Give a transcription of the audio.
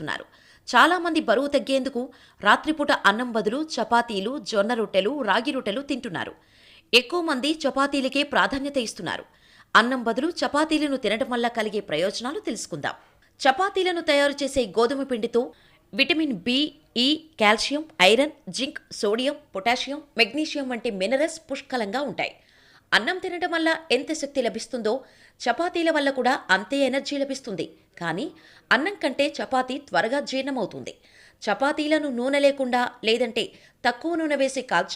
చేస్తున్నారు. చాలామంది బరువు తగ్గేందుకు రాత్రిపూట అన్నం బదులు చపాతీలు జొన్న రొట్టెలు రాగి రొట్టెలు తింటున్నారు. ఎక్కువ మంది చపాతీలకే ప్రాధాన్యత ఇస్తున్నారు. అన్నం బదులు చపాతీలను తినడం వల్ల కలిగే ప్రయోజనాలు తెలుసుకుందాం. చపాతీలను తయారు చేసే గోధుమ పిండితో vitamin B E calcium iron zinc sodium potassium magnesium వంటి మినరల్స్ పుష్కలంగా ఉంటాయి. అన్నం తినడం వల్ల ఎంత శక్తి లభిస్తుందో చపాతీల వల్ల కూడా అంతే ఎనర్జీ లభిస్తుంది. కానీ అన్నం కంటే చపాతీ త్వరగా జీర్ణమవుతుంది. చపాతీలను నూనె లేకుండా లేదంటే తక్కువ నూనె వేసి కాల్చ